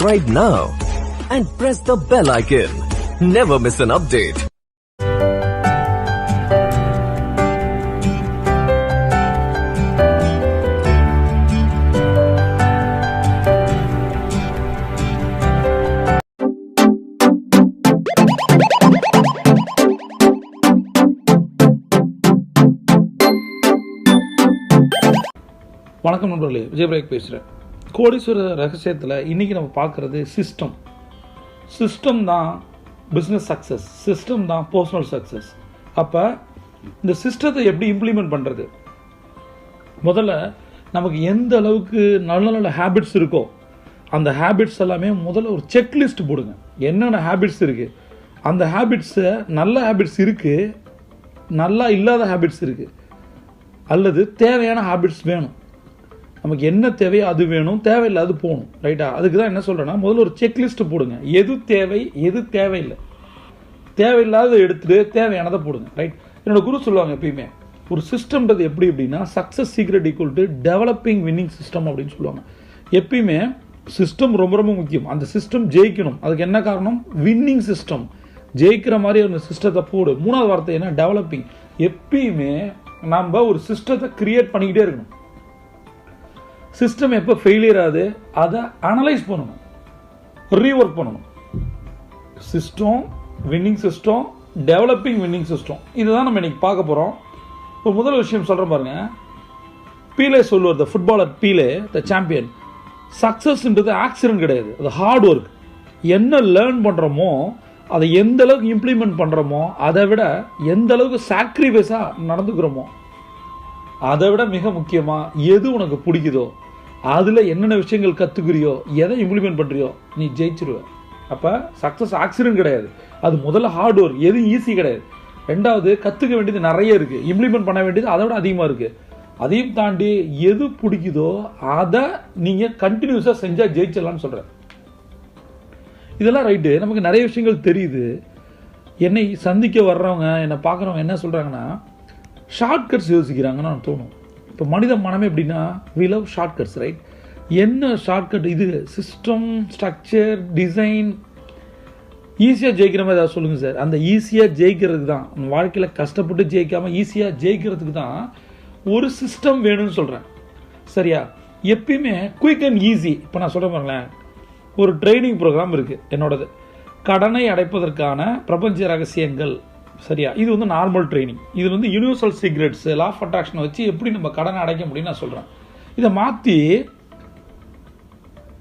subscribe now and press the bell icon. Never miss an update. வணக்கம் நண்பர்களே விஜயபிரேக் பேசுகிறேன் கோடீஸ்வர ரகசியத்தில் இன்றைக்கி நம்ம பார்க்குறது சிஸ்டம் சிஸ்டம் தான் பிஸ்னஸ் சக்ஸஸ் சிஸ்டம் தான் பர்சனல் சக்ஸஸ் அப்போ இந்த சிஸ்டத்தை எப்படி இம்ப்ளிமெண்ட் பண்ணுறது முதல்ல நமக்கு எந்த அளவுக்கு நல்ல நல்ல ஹேபிட்ஸ் இருக்கோ அந்த ஹேபிட்ஸ் எல்லாமே முதல்ல ஒரு செக்லிஸ்ட் போடுங்க. என்னென்ன ஹேபிட்ஸ் இருக்குது அந்த ஹேபிட்ஸை நல்ல ஹேபிட்ஸ் இருக்குது நல்லா இல்லாத ஹேபிட்ஸ் இருக்குது அல்லது தேவையான ஹேபிட்ஸ் வேணும். நமக்கு என்ன தேவையோ அது வேணும் தேவையில்லாது போகணும் ரைட்டா அதுக்கு தான் என்ன சொல்கிறேன்னா முதல்ல ஒரு செக்லிஸ்ட்டு போடுங்க. எது தேவை எது தேவையில்லை. தேவையில்லாத எடுத்துட்டு தேவையானதை போடுங்க ரைட் என்னோடய குரு சொல்லுவாங்க எப்பயுமே ஒரு சிஸ்டம்ன்றது எப்படி அப்படின்னா success secret equal to developing winning system அப்படின்னு சொல்லுவாங்க. எப்பயுமே சிஸ்டம் ரொம்ப ரொம்ப முக்கியம். அந்த சிஸ்டம் ஜெயிக்கணும். அதுக்கு என்ன காரணம்? வின்னிங் சிஸ்டம் ஜெயிக்கிற மாதிரி ஒரு சிஸ்டத்தை போடு. மூணாவது வார்த்தை என்ன? டெவலப்பிங் எப்பயுமே நம்ம ஒரு சிஸ்டத்தை கிரியேட் பண்ணிக்கிட்டே இருக்கணும். சிஸ்டம் எப்போ ஃபெயிலியர் ஆகுது அதை அனலைஸ் பண்ணணும். ரீஒர்க் பண்ணணும். System winning system developing winning system இதுதான் நம்ம இன்னைக்கு பார்க்க போகிறோம் இப்போ முதல் விஷயம் சொல்கிறேன் பாருங்க. பீலே சொல்லுவார் the footballer Pele the champion சக்ஸஸ்ன்றது accident கிடையாது. அது ஹார்ட் ஒர்க் என்ன லேர்ன் பண்ணுறோமோ அதை எந்த அளவுக்கு இம்ப்ளிமெண்ட் பண்ணுறோமோ அதை விட எந்த அளவுக்கு சாக்ரிஃபைஸாக நடந்துக்கிறோமோ அதை விட மிக முக்கியமாக எது உனக்கு பிடிக்குதோ அதில் என்னென்ன விஷயங்கள் கற்றுக்குறியோ எதை இம்ப்ளிமெண்ட் பண்ணுறியோ நீ ஜெயிச்சிருவ. அப்போ சக்ஸஸ் ஆக்சிடென்ட் கிடையாது. அது முதல்ல ஹார்ட் ஒர்க் எதுவும் ஈஸி கிடையாது. ரெண்டாவது கற்றுக்க வேண்டியது நிறைய இருக்குது இம்ப்ளிமெண்ட் பண்ண வேண்டியது அதை விட அதிகமாக இருக்குது அதையும் தாண்டி எது பிடிக்குதோ அதை நீங்கள் கண்டினியூஸாக செஞ்சால் ஜெயிச்சிடலாம்னு சொல்கிறேன் இதெல்லாம் ரைட்டு நமக்கு நிறைய விஷயங்கள் தெரியுது. என்னை சந்திக்க வர்றவங்க என்னை பார்க்குறவங்க என்ன சொல்கிறாங்கன்னா ஷார்ட்கட்ஸ் யோசிக்கிறாங்கன்னு தோணும். இப்போ மனித மனமே எப்படின்னா வி லவ் ஷார்ட்கட்ஸ் ரைட் என்ன ஷார்ட்கட் இது? சிஸ்டம் ஸ்ட்ரக்சர் டிசைன் ஈஸியாக ஜெயிக்கிற மாதிரி ஏதாவது சொல்லுங்கள் சார் அந்த ஈஸியாக ஜெயிக்கிறதுக்கு தான். வாழ்க்கையில் கஷ்டப்பட்டு ஜெயிக்காமல் ஈஸியாக ஜெயிக்கிறதுக்கு தான் ஒரு சிஸ்டம் வேணும்னு சொல்கிறேன் சரியா? எப்பயுமே குயிக் அண்ட் ஈஸி இப்போ நான் சொல்ல பாருங்களேன். ஒரு ட்ரைனிங் ப்ரோக்ராம் இருக்குது என்னோடது. கடனை அடைப்பதற்கான பிரபஞ்ச ரகசியங்கள். சரியா? இது வந்து நார்மல் ட்ரைனிங் இது வந்து யூனிவர்சல் சீக்ரெட்ஸ் லா ஆஃப் அட்ராக்ஷனை வச்சு எப்படி நம்ம கடனை அடைக்க முடியும்னு நான் சொல்கிறேன் இதை மாற்றி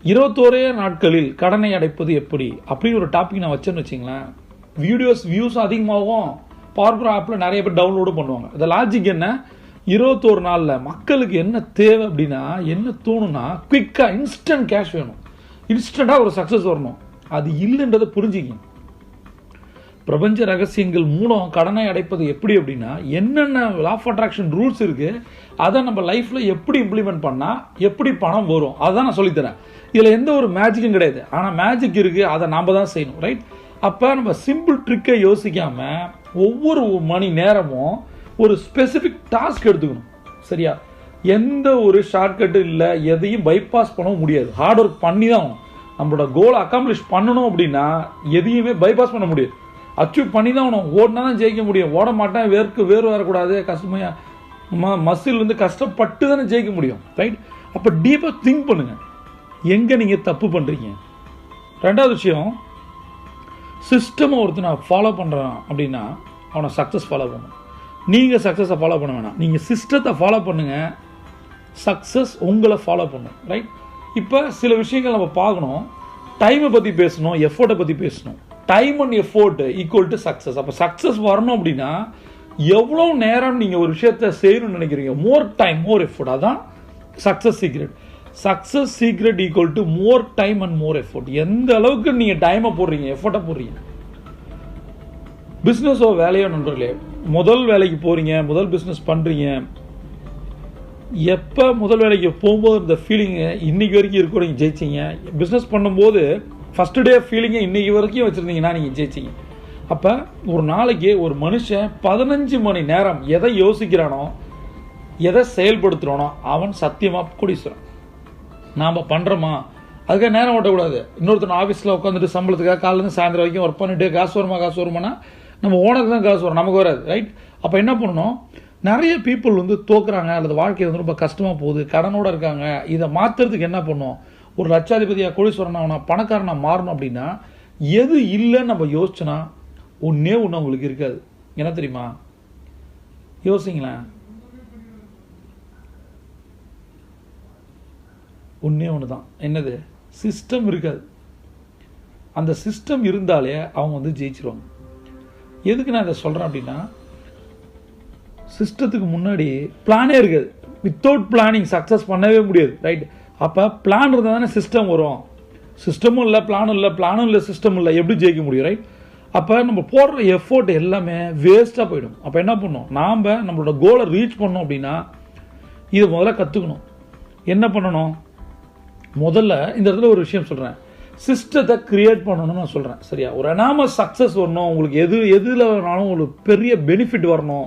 இருபத்தோரே நாட்களில் கடனை அடைப்பது எப்படி? அப்படின்னு ஒரு டாபிக் நான் வச்சேன்னு வச்சிங்களேன். வீடியோஸ் வியூஸ் அதிகமாகும். பார்க்குற ஆப்பில் நிறைய பேர் டவுன்லோடு பண்ணுவாங்க. இந்த லாஜிக் என்ன? இருபத்தோரு நாளில் மக்களுக்கு என்ன தேவை அப்படின்னா என்ன தோணுன்னா குயிக்காக இன்ஸ்டன்ட் கேஷ் வேணும். இன்ஸ்டண்ட்டாக ஒரு சக்ஸஸ் வரணும். அது இல்லைன்றதை புரிஞ்சுக்கிங்க. பிரபஞ்ச ரகசியங்கள் மூலம் கடனை அடைப்பது எப்படி அப்படின்னா என்னென்ன லா ஆஃப் அட்ராக்ஷன் ரூல்ஸ் இருக்குது அதை நம்ம லைஃப்பில் எப்படி இம்ப்ளிமெண்ட் பண்ணால் எப்படி பணம் வரும் அதுதான் நான் சொல்லித்தரேன் இதில் எந்த ஒரு மேஜிக்கும் கிடையாது. ஆனால் மேஜிக் இருக்குது அதை நாம் தான் செய்யணும் ரைட் அப்போ நம்ம சிம்பிள் ட்ரிக்கை யோசிக்காமல் ஒவ்வொரு மணி நேரமும் ஒரு ஸ்பெசிஃபிக் டாஸ்க் எடுத்துக்கணும் சரியா? எந்த ஒரு ஷார்ட்கட்டும் இல்லை எதையும் பைபாஸ் பண்ணவும் முடியாது. ஹார்ட் ஒர்க் பண்ணி தான் ஆகணும். நம்மளோட கோலை அக்காம்ப்ளிஷ் பண்ணணும் அப்படின்னா எதையுமே பைபாஸ் பண்ண முடியாது. அச்சீவ் பண்ணி தான் ஆகணும். ஓடினா தான் ஜெயிக்க முடியும். ஓட மாட்டேன் வேர்க்கு வேறு வரக்கூடாது கஷ்டமையா ம மசில் வந்து கஷ்டப்பட்டு தானே ஜெயிக்க முடியும். ரைட் அப்போ டீப்பாக திங்க் பண்ணுங்கள் எங்கே நீங்கள் தப்பு பண்ணுறீங்க ரெண்டாவது விஷயம் சிஸ்டம் ஒருத்தனை ஃபாலோ பண்ணுறான் அப்படின்னா அவனை சக்ஸஸ் ஃபாலோ பண்ணணும். நீங்கள் சக்ஸஸை ஃபாலோ பண்ண வேணாம். நீங்கள் சிஸ்டத்தை ஃபாலோ பண்ணுங்கள் சக்ஸஸ் உங்களை ஃபாலோ பண்ணும். ரைட் இப்போ சில விஷயங்கள் நம்ம பார்க்கணும். டைமை பற்றி பேசணும் எஃபோர்ட்டை பற்றி பேசணும். Time and effort equal to success அப்போ சக்ஸஸ் வரணும் அப்படின்னா எவ்வளோ நேரம் நீங்கள் ஒரு விஷயத்த செய்யணும்னு நினைக்கிறீங்க? மோர் டைம் மோர் எஃபோர்ட் அதான் success secret success secret equal to more time and more effort எந்த அளவுக்கு நீங்கள் டைமை போடுறீங்க எஃபோர்ட்டை போடுறீங்க? பிஸ்னஸோ வேலையோ நண்பர்களே முதல் வேலைக்கு போகிறீங்க முதல் பிஸ்னஸ் பண்ணுறீங்க எப்போ முதல் வேலைக்கு போகும்போது இந்த ஃபீலிங்கு இன்னைக்கு வரைக்கும் இருக்கும் நீங்கள் ஜெயிச்சிங்க. பிஸ்னஸ் பண்ணும்போது ஃபஸ்ட்டு டே ஃபீலிங்கை இன்றைக்கி வரைக்கும் வச்சுருந்தீங்கன்னா நீங்கள் ஜெயிச்சிங்க. அப்போ ஒரு நாளைக்கு ஒரு மனுஷன் பதினஞ்சு மணி நேரம் எதை யோசிக்கிறானோ எதை செயல்படுத்துகிறானோ அவன் சத்தியமாக குடிசுறான். நாம் பண்ணுறோமா அதுக்காக நேரம் ஓட்டக்கூடாது. இன்னொருத்தன் ஆஃபீஸில் உட்காந்துட்டு சம்பளத்துக்காக காலேருந்து சாயந்தரம் வரைக்கும் ஒர்க் பண்ணிட்டு காசு வருமா காசு வருமானா நம்ம ஓனருக்கு தான் காசு வரும் நமக்கு வராது ரைட் அப்போ என்ன பண்ணணும்? நிறைய பீப்புள் வந்து தோக்குறாங்க அல்லது வாழ்க்கை வந்து ரொம்ப கஷ்டமாக போகுது கடனோட இருக்காங்க. இதை மாற்றுறதுக்கு என்ன பண்ணும்? ஒரு லட்சாதிபதியாக கோடீஸ்வரன் ஆகணும் பணக்காரனாக மாறணும் அப்படின்னா எது இல்லைன்னு நம்ம யோசிச்சோன்னா ஒன்றே ஒன்று அவங்களுக்கு இருக்காது. என்ன தெரியுமா? யோசிங்களேன். ஒன்றே ஒன்று தான் என்னது? சிஸ்டம் இருக்காது. அந்த சிஸ்டம் இருந்தாலே அவங்க வந்து ஜெயிச்சிருவாங்க. எதுக்கு நான் இதை சொல்கிறேன் அப்படின்னா சிஸ்டத்துக்கு முன்னாடி பிளானே இருக்காது. வித்தவுட் பிளானிங் சக்ஸஸ் பண்ணவே முடியாது. ரைட் அப்போ பிளான் இருந்தால் தானே சிஸ்டம் வரும். சிஸ்டமும் இல்லை பிளானும் இல்லை பிளானும் இல்லை சிஸ்டம் இல்லை. எப்படி ஜெயிக்க முடியும் ரைட் அப்போ நம்ம போடுற எஃபோர்ட் எல்லாமே வேஸ்ட்டாக போயிடும். அப்போ என்ன பண்ணோம் நாம் நம்மளோட கோலை ரீச் பண்ணோம் அப்படின்னா இதை முதல்ல கற்றுக்கணும் என்ன பண்ணணும்? முதல்ல இந்த இடத்துல ஒரு விஷயம் சொல்கிறேன் சிஸ்டத்தை கிரியேட் பண்ணணும்னு நான் சொல்கிறேன் சரியா? ஒரு எனாமஸ் சக்ஸஸ் வரணும். உங்களுக்கு எது எதில் வேணாலும் உங்களுக்கு பெரிய பெனிஃபிட் வரணும்.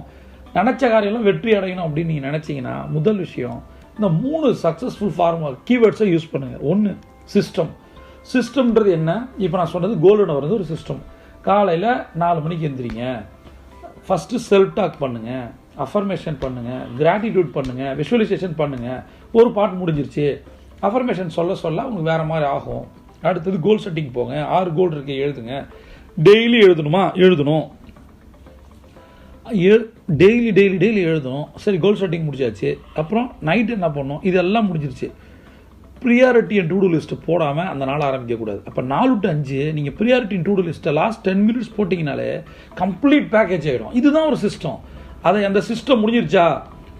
நினச்ச காரியம்லாம் வெற்றி அடையணும் அப்படின்னு நீங்கள் நினச்சிங்கன்னா முதல் விஷயம் இந்த மூணு சக்ஸஸ்ஃபுல் ஃபார்முலா கீவேர்ட்ஸை யூஸ் பண்ணுங்கள் ஒன்று சிஸ்டம் சிஸ்டம்ன்றது என்ன? இப்போ நான் சொன்னது கோல்டன் வர்றது ஒரு சிஸ்டம் காலையில் நாலு மணிக்கு எந்திரிங்க. ஃபஸ்ட்டு செல்ஃப் டாக் பண்ணுங்கள் அஃபர்மேஷன் பண்ணுங்கள் கிராட்டிடியூட் பண்ணுங்கள் விஷுவலைசேஷன் பண்ணுங்கள் ஒரு பாட்டு முடிஞ்சிருச்சு. அஃபர்மேஷன் சொல்ல சொல்ல உங்களுக்கு வேறு மாதிரி ஆகும். அடுத்தது கோல் செட்டிங் போங்க. ஆறு கோல் இருக்கு எழுதுங்க. டெய்லி எழுதணுமா? எழுதணும். டெய்லி டெய்லி டெய்லி எழுதும். சரி கோல் செட்டிங் முடிச்சாச்சு அப்புறம் நைட் என்ன பண்ணோம்? இதெல்லாம் முடிஞ்சிருச்சு. ப்ரியாரிட்டி அண்ட் டூடு லிஸ்ட் போடாமல் அந்த நாள் ஆரம்பிக்கக்கூடாது. அப்போ நாலு டு அஞ்சு நீங்கள் ப்ரியாரிட்டி டூடு லிஸ்ட்டை லாஸ்ட் டென் மினிட்ஸ் போட்டிங்கனாலே கம்ப்ளீட் பேக்கேஜ் ஆகிடும் இதுதான் ஒரு சிஸ்டம் அதை அந்த சிஸ்டம் முடிஞ்சிருச்சா?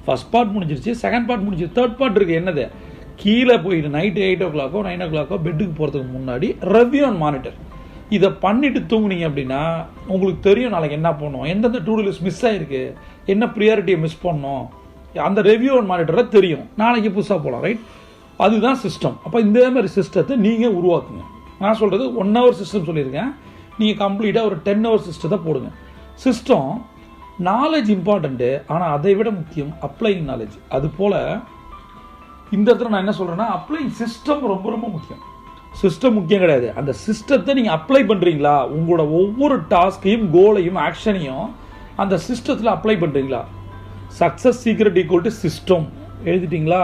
ஃபர்ஸ்ட் பார்ட் முடிஞ்சிருச்சு செகண்ட் பார்ட் முடிஞ்சிருச்சு தேர்ட் பார்ட் இருக்குது என்னது? கீழே போயிட்டு நைட்டு எயிட் ஓ கிளாக்கோ நைன் ஓ கிளாக்கோ பெட்டுக்கு போகிறதுக்கு முன்னாடி ரெவ்யூ அண்ட் மானிட்டர் இதை பண்ணிட்டு தூங்குனீங்க அப்படின்னா உங்களுக்கு தெரியும் நாளைக்கு என்ன பண்ணணும் எந்தெந்த டூ லிஸ்ட் மிஸ் ஆயிருக்கு என்ன ப்ரியாரிட்டியை மிஸ் பண்ணோம் அந்த ரெவ்யூ அண்ட் மானிட்டரில் தெரியும். நாளைக்கு புதுசாக போகலாம் ரைட் அதுதான் சிஸ்டம் அப்போ இந்த மாதிரி சிஸ்டத்தை நீங்கள் உருவாக்குங்க. நான் சொல்கிறது ஒன் ஹவர் சிஸ்டம் சொல்லியிருக்கேன். நீங்கள் கம்ப்ளீட்டாக ஒரு டென் ஹவர் சிஸ்டத்தை போடுங்க. சிஸ்டம் நாலேஜ் இம்பார்ட்டண்ட்டு ஆனால் அதை விட முக்கியம் அப்ளைங் நாலேஜ் அது போல் இந்த இடத்துல நான் என்ன சொல்கிறேன்னா அப்ளைங் சிஸ்டம் ரொம்ப ரொம்ப முக்கியம். சிஸ்டம் முக்கியம் கிடையாது. அந்த சிஸ்டத்தை நீங்கள் அப்ளை பண்ணுறீங்களா உங்களோட ஒவ்வொரு டாஸ்கையும் கோலையும் ஆக்ஷனையும் அந்த சிஸ்டத்தில் அப்ளை பண்ணுறீங்களா success secret equal to system எழுதிட்டீங்களா?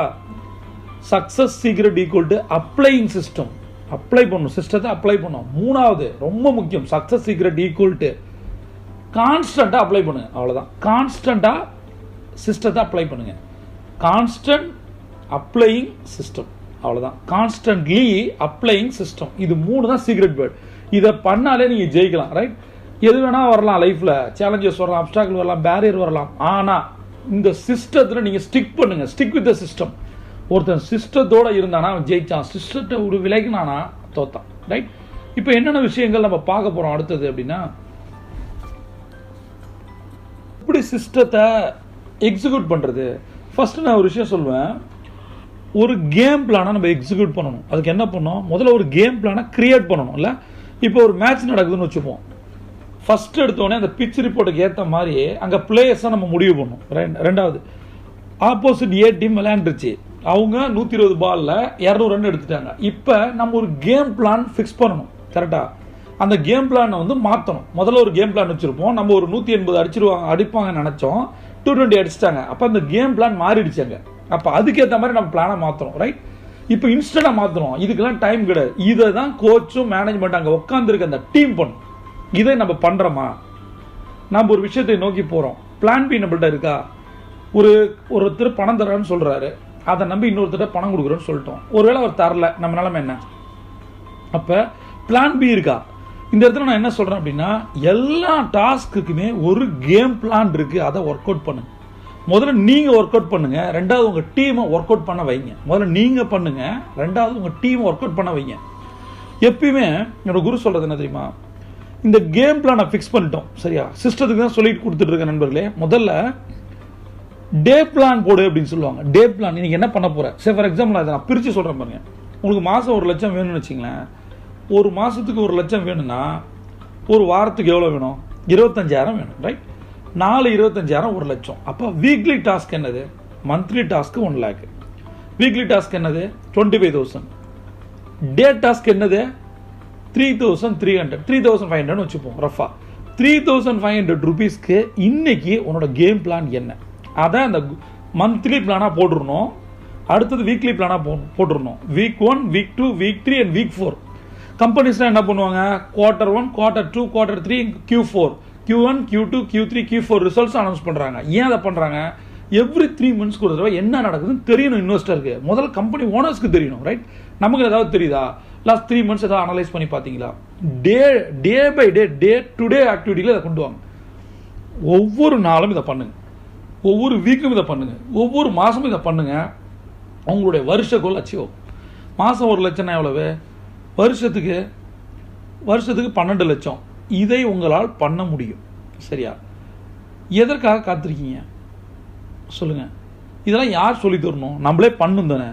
Success secret equal to applying system apply பண்ணும் சிஸ்டத்தை அப்ளை பண்ணும் மூணாவது ரொம்ப முக்கியம். சக்ஸஸ் சீக்ரெட் ஈக்குவல் டு கான்ஸ்டண்ட்டாக அப்ளை பண்ணுங்க. அவ்வளோதான் கான்ஸ்டண்ட்டாக சிஸ்டத்தை அப்ளை பண்ணுங்க. கான்ஸ்டன்ட் அப்ளையிங் சிஸ்டம் அவ்வளோதான் கான்ஸ்டன்ட்லி அப்ளையிங் சிஸ்டம் இது மூணு தான் சீக்ரெட் பேர்ட் இதை பண்ணாலே நீங்கள் ஜெயிக்கலாம் ரைட் எது வேணால் வரலாம் லைஃப்பில் சேலஞ்சஸ் வரலாம் அப்டாக்கிள் வரலாம் பேரியர் வரலாம். ஆனால் இந்த சிஸ்டத்தில் நீங்கள் ஸ்டிக் பண்ணுங்கள் ஸ்டிக் வித் த சிஸ்டம் ஒருத்தன் சிஸ்டத்தோட இருந்தானா அவன் ஜெயிச்சான். சிஸ்டத்தை ஒரு விலகினானா தோத்தான் ரைட் இப்போ என்னென்ன விஷயங்கள் நம்ம பார்க்க போகிறோம் அடுத்தது அப்படின்னா எப்படி சிஸ்டத்தை எக்ஸிக்யூட் பண்ணுறது ஃபஸ்ட்டு நான் ஒரு விஷயம் சொல்லுவேன் ஒரு கேம் பிளானை நம்ம எக்ஸிக்யூட் பண்ணணும். அதுக்கு என்ன பண்ணோம் முதல்ல ஒரு கேம் பிளானை கிரியேட் பண்ணணும் இல்லை? இப்போ ஒரு மேட்ச் நடக்குதுன்னு வச்சுப்போம். ஃபர்ஸ்ட் எடுத்தோடனே அந்த பிச் ரிப்போர்ட்டுக்கு ஏற்ற மாதிரி அங்கே பிளேயர்ஸாக நம்ம முடிவு பண்ணணும். ரெண்டு- ரெண்டாவது ஆப்போசிட் ஏ டீம் விளையாண்டுருச்சு. அவங்க நூற்றி இருபது பாலில் இரநூறு ரன் எடுத்துட்டாங்க. இப்போ நம்ம ஒரு கேம் பிளான் ஃபிக்ஸ் பண்ணணும். கரெக்டாக அந்த கேம் பிளானை வந்து மாற்றணும் முதல்ல ஒரு கேம் பிளான் வச்சுருப்போம். நம்ம ஒரு நூற்றி எண்பது அடிச்சிருவாங்க அடிப்பாங்கன்னு நினச்சோம். டூ டுவெண்ட்டி அடிச்சிட்டாங்க. அப்போ அந்த கேம் பிளான் மாறிடுச்சாங்க அப்போ அதுக்கேற்ற மாதிரி நம்ம பிளானை மாற்றுறோம் ரைட் இப்போ இன்ஸ்டண்டாக மாற்றுறோம் இதுக்கெல்லாம் டைம் கிடையாது. இதை தான் கோச்சும் மேனேஜ்மெண்ட் அங்கே உட்காந்துருக்க அந்த டீம் பண்ணும் இதை நம்ம பண்ணுறோமா நம்ம ஒரு விஷயத்தை நோக்கி போகிறோம் பிளான் பி நம்மள்கிட்ட இருக்கா? ஒரு ஒருத்தர் பணம் தரான்னு சொல்கிறாரு அதை நம்பி இன்னொருத்தர் பணம் கொடுக்குறோன்னு சொல்லிட்டோம். ஒருவேளை அவர் தரல. நம்ம நிலமை என்ன? அப்போ பிளான் பி இருக்கா? இந்த இடத்துல நான் என்ன சொல்கிறேன் அப்படின்னா எல்லா டாஸ்க்குக்குமே ஒரு கேம் பிளான் இருக்குது அதை ஒர்க் அவுட் பண்ணுங்க முதல்ல நீங்கள் ஒர்க் அவுட் பண்ணுங்க. ரெண்டாவது உங்கள் டீமை ஒர்க் அவுட் பண்ண வைங்க. முதல்ல நீங்கள் பண்ணுங்க. ரெண்டாவது உங்கள் டீமை ஒர்க் அவுட் பண்ண வைங்க. எப்பயுமே என்னோட குரு சொல்கிறது என்ன தெரியுமா? இந்த கேம் பிளானை ஃபிக்ஸ் பண்ணிட்டோம். சரியா? சிஸ்டத்துக்கு தான் சொல்லிட்டு கொடுத்துட்டு இருக்க நண்பர்களே முதல்ல டே பிளான் போடு அப்படின்னு சொல்லுவாங்க. டே பிளான் இன்னைக்கு என்ன பண்ண போற? சரி ஃபார் எக்ஸாம்பிள் அதை நான் பிரித்து சொல்கிறேன் பாருங்க. உங்களுக்கு மாதம் ஒரு லட்சம் வேணும்னு வச்சிங்களேன் ஒரு மாதத்துக்கு ஒரு லட்சம் வேணும்னா ஒரு வாரத்துக்கு எவ்வளோ வேணும்? இருபத்தஞ்சாயிரம் வேணும் ரைட் நாலு இருபத்தஞ்சாயிரம் ஒரு லட்சம். அப்போ வீக்லி டாஸ்க் என்னது? Monthly task one lakh weekly task என்னது? Twenty five thousand day task என்னது three thousand three hundred three thousand five hundred வச்சுப்போம் ரஃபா த்ரீ தௌசண்ட் ஃபைவ் ஹண்ட்ரட் ருபீஸ்க்கு இன்னைக்கு உன்னோட கேம் பிளான் என்ன? அதான் அந்த மந்த்லி பிளானாக போட்டுருணும் அடுத்தது வீக்லி பிளானாக போ போட்டுருணும் week one week two week three and week four கம்பெனிஸ்லாம் என்ன பண்ணுவாங்க? Quarter one quarter two quarter three Q four Q one Q two Q three Q four results announce பண்ணுறாங்க ஏன் அதை பண்ணுறாங்க எவ்ரி த்ரீ மந்த்ஸ்க்கு ஒரு தடவை என்ன நடக்குதுன்னு தெரியணும் இன்வெஸ்டருக்கு முதல்ல கம்பெனி ஓனர்ஸ்க்கு தெரியணும் ரைட் நமக்கு ஏதாவது தெரியுதா? லாஸ்ட் த்ரீ மந்த்ஸ் ஏதாவது அனலைஸ் பண்ணி பார்த்தீங்களா? டே day by day day to day ஆக்டிவிட்டியில் இதை கொண்டு வாங்க. ஒவ்வொரு நாளும் இதை பண்ணுங்க. ஒவ்வொரு வீக்கும் இதை பண்ணுங்க. ஒவ்வொரு மாதமும் இதை பண்ணுங்க. உங்களுடைய வருஷ கோல் அச்சீவ் மாதம் ஒரு லட்சம்னா எவ்வளவு? வருஷத்துக்கு வருஷத்துக்கு பன்னெண்டு லட்சம். இதை உங்களால் பண்ண முடியும். சரியா? எதற்காக காத்திருக்கீங்க? சொல்லுங்கள் இதெல்லாம் யார் சொல்லி தரணும்? நம்மளே பண்ணும் தானே.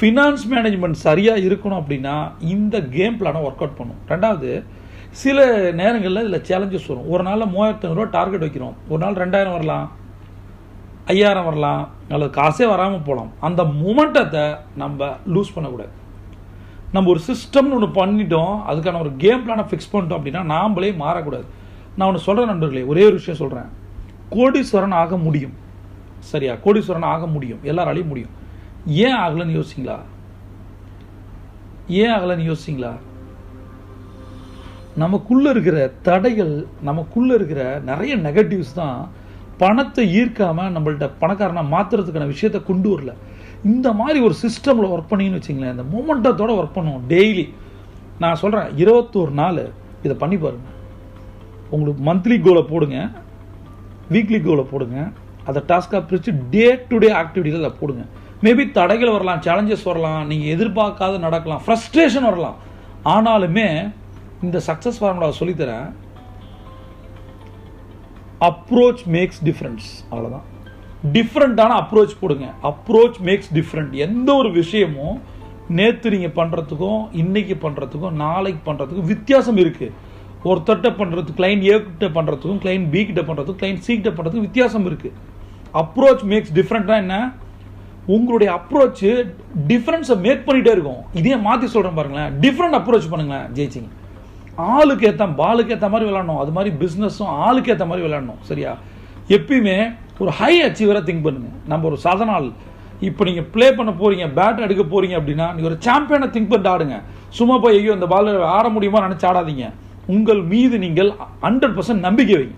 ஃபினான்ஸ் மேனேஜ்மெண்ட் சரியாக இருக்கணும் அப்படின்னா இந்த கேம் பிளானை ஒர்க் அவுட் பண்ணும். ரெண்டாவது சில நேரங்களில் இதில் சேலஞ்சஸ் வரும். ஒரு நாளில் மூவாயிரத்தி டார்கெட் வைக்கிறோம். ஒரு நாள் ரெண்டாயிரம் வரலாம். ஐயாயிரம் வரலாம். அல்லது காசே வராமல் போகலாம். அந்த மூமெண்ட்டத்தை நம்ம லூஸ் பண்ணக்கூடாது. நம்ம ஒரு சிஸ்டம்னு ஒன்று பண்ணிட்டோம் அதுக்கான ஒரு கேம் பிளானை ஃபிக்ஸ் பண்ணிட்டோம் அப்படின்னா நாமளே மாறக்கூடாது. நான் ஒன்று சொல்கிறேன் நண்பர்களே ஒரே ஒரு விஷயம் சொல்கிறேன் கோடீஸ்வரன் ஆக முடியும். சரியா? கோடீஸ்வரன் ஆக முடியும். எல்லாராலையும் முடியும். ஏன் ஆகலைன்னு யோசிங்களா ஏன் ஆகலைன்னு யோசிங்களா நமக்குள்ள இருக்கிற தடைகள் நமக்குள்ள இருக்கிற நிறைய நெகட்டிவ்ஸ் தான் பணத்தை ஈர்க்காம நம்மள்ட்ட பணக்காரனா மாத்துறதுக்கான விஷயத்த கொண்டு வரல. இந்த மாதிரி ஒரு சிஸ்டமில் ஒர்க் பண்ணிங்கன்னு வச்சிங்களேன் இந்த மொமெண்டத்தோட ஒர்க் பண்ணுவோம் டெய்லி நான் சொல்கிறேன் இருபத்தோரு நாள் இதை பண்ணி பாருங்கள் உங்களுக்கு மந்த்லி கோலை போடுங்க வீக்லி கோலை போடுங்க அதை டாஸ்க்காக பிரித்து டே டு டே ஆக்டிவிட்டியில் அதை போடுங்க. மேபி தடைகள் வரலாம் சேலஞ்சஸ் வரலாம் நீங்கள் எதிர்பார்க்காத நடக்கலாம் ஃப்ரஸ்ட்ரேஷன் வரலாம். ஆனாலுமே இந்த சக்ஸஸ் ஃபார்முலா சொல்லித்தரேன். அப்ரோச் மேக்ஸ் டிஃப்ரென்ஸ் அவ்வளோதான் டிஃப்ரெண்ட்டான அப்ரோச் போடுங்க. அப்ரோச் மேக்ஸ் டிஃப்ரெண்ட் எந்த ஒரு விஷயமும் நேற்று நீங்கள் பண்ணுறதுக்கும் இன்றைக்கி பண்ணுறதுக்கும் நாளைக்கு பண்ணுறதுக்கும் வித்தியாசம் இருக்குது ஒருத்தட்ட பண்ணுறது கிளைண்ட் ஏ கிட்ட பண்ணுறதுக்கும் கிளைண்ட் பி கிட்ட பண்ணுறதுக்கும் கிளைண்ட் சி கிட்ட பண்ணுறதுக்கும் வித்தியாசம் இருக்குது அப்ரோச் மேக்ஸ் டிஃப்ரெண்ட்டாக என்ன? உங்களுடைய அப்ரோச்சு டிஃப்ரென்ஸை மேக் பண்ணிகிட்டே இருக்கும். இதே மாற்றி சொல்கிறேன் பாருங்களேன். டிஃப்ரெண்ட் அப்ரோச் பண்ணுங்களேன் ஜெயிச்சிங்க. ஆளுக்கு ஏற்ற பாலுக்கு ஏற்ற மாதிரி விளாடணும் அது மாதிரி பிஸ்னஸும் ஆளுக்கு ஏற்ற மாதிரி விளாடணும் சரியா? எப்பயுமே ஒரு ஹை அச்சீவராக திங்க் பண்ணுங்கள் நம்ம ஒரு சாதனால் இப்போ நீங்கள் ப்ளே பண்ண போகிறீங்க பேட் எடுக்க போகிறீங்க அப்படின்னா நீங்கள் ஒரு சாம்பியனை திங்க் பண்ணிட்டு ஆடுங்க. சும்மா போய் ஐயோ இந்த பால் ஆட முடியுமா நினச்சி ஆடாதீங்க. உங்கள் மீது நீங்கள் ஹண்ட்ரட் பர்சன்ட் நம்பிக்கை வைங்க.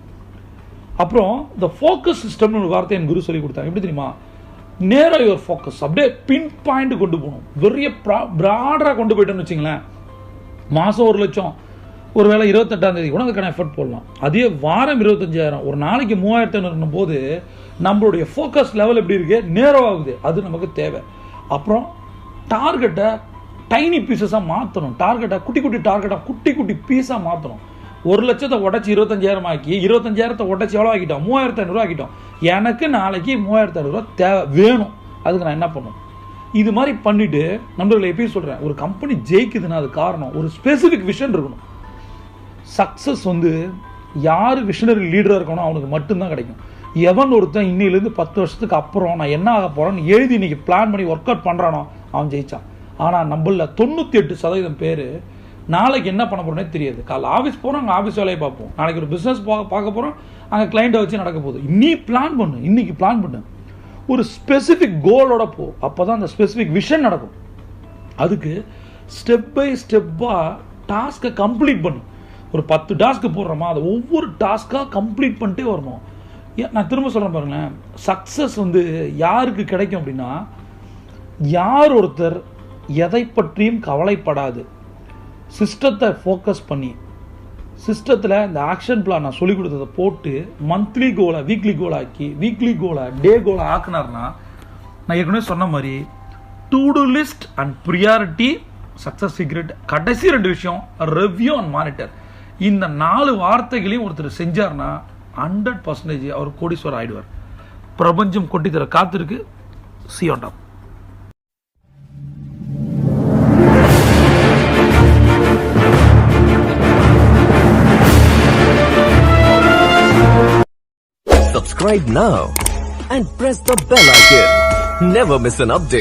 அப்புறம் இந்த ஃபோக்கஸ் சிஸ்டம்னு ஒரு வார்த்தை என் குரு சொல்லி கொடுத்தாங்க எப்படி தெரியுமா? நேராக யுவர் ஃபோக்கஸ் அப்படியே பின் பாயிண்ட் கொண்டு போகணும். பெரிய ப்ராடராக கொண்டு போயிட்டோன்னு வச்சுங்களேன். மாதம் ஒரு லட்சம். ஒரு வேளை இருபத்தெட்டாம் தேதி கூட அதுக்கான எஃபர்ட் போடலாம். அதே வாரம் இருபத்தஞ்சாயிரம். ஒரு நாளைக்கு மூவாயிரத்தி ஐநூறுனும் போது நம்மளுடைய ஃபோக்கஸ் லெவல் எப்படி இருக்கு? நேரம் ஆகுது அது நமக்கு தேவை. அப்புறம் டார்கெட்டை டைனி பீசஸாக மாற்றணும் டார்கெட்டை குட்டி குட்டி டார்கெட்டாக குட்டி குட்டி பீஸாக மாற்றணும் ஒரு லட்சத்தை உடச்சி இருபத்தஞ்சாயிரம் ஆக்கி இருபத்தஞ்சாயிரத்தை உடச்சி எவ்வளோ ஆக்கிட்டோம்? மூவாயிரத்தி ஐநூறுரூவா ஆக்கிட்டோம். எனக்கு நாளைக்கு மூவாயிரத்தி ஐநூறுரூவா தேவை வேணும். அதுக்கு நான் என்ன பண்ணணும்? இது மாதிரி பண்ணிவிட்டு நண்பர்களை எப்படி சொல்கிறேன் ஒரு கம்பெனி ஜெயிக்குதுன்னா அது காரணம். ஒரு ஸ்பெசிஃபிக் விஷன் இருக்கணும். சக்ஸஸ் வந்து யார் விஷனரி லீடராக இருக்கணும் அவனுக்கு மட்டும்தான் கிடைக்கும். எவன் ஒருத்தன் இன்னிலேருந்து பத்து வருஷத்துக்கு அப்புறம் நான் என்ன ஆக போகிறேன்னு எழுதி இன்றைக்கி பிளான் பண்ணி ஒர்க் அவுட் பண்ணுறானோ அவன் ஜெயிச்சான். ஆனால் நம்மள தொண்ணூற்றி எட்டு சதவீதம் பேர் நாளைக்கு என்ன பண்ண போகிறோன்னே தெரியாது. காலைல ஆஃபீஸ் போகிறோம் அங்கே ஆஃபீஸ் வேலையை பார்ப்போம். நாளைக்கு ஒரு பிஸ்னஸ் பார்க்க போகிறோம் அங்கே கிளைண்ட்டை வச்சு நடக்க போகுது. நீ பிளான் பண்ணு. இன்றைக்கி பிளான் பண்ணு. ஒரு ஸ்பெசிஃபிக் கோலோட போ. அப்போ தான் அந்த ஸ்பெசிஃபிக் விஷன் நடக்கும். அதுக்கு ஸ்டெப் பை ஸ்டெப்பாக டாஸ்க்கை கம்ப்ளீட் பண்ணு. ஒரு பத்து டாஸ்க்கு போடுறோமா? அதை ஒவ்வொரு டாஸ்க்காக கம்ப்ளீட் பண்ணிட்டே வரணும். ஏன் நான் திரும்ப சொல்கிறேன் பாருங்களேன். சக்ஸஸ் வந்து யாருக்கு கிடைக்கும் அப்படின்னா யார் ஒருத்தர் எதை பற்றியும் கவலைப்படாது. சிஸ்டத்தை ஃபோக்கஸ் பண்ணி சிஸ்டத்தில் இந்த ஆக்ஷன் பிளான் நான் சொல்லிக் கொடுத்ததை போட்டு மந்த்லி கோலை வீக்லி கோல் ஆக்கி வீக்லி கோலை டே கோலை ஆக்குனார்னா நான் ஏற்கனவே சொன்ன மாதிரி to do list and priority success secret கடைசி ரெண்டு விஷயம் ரெவ்யூ அண்ட் மானிட்டர் இந்த நாலு வார்த்தைகளையும் ஒருத்தர் செஞ்சார்னா ஹண்ட்ரட் பர்சன்டேஜ் அவர் கோடீஸ்வரர் ஆயிடுவார் பிரபஞ்சம் கொட்டி தர காத்திருக்கு சியோண்டாம் Subscribe now and press the bell icon. Never miss an update.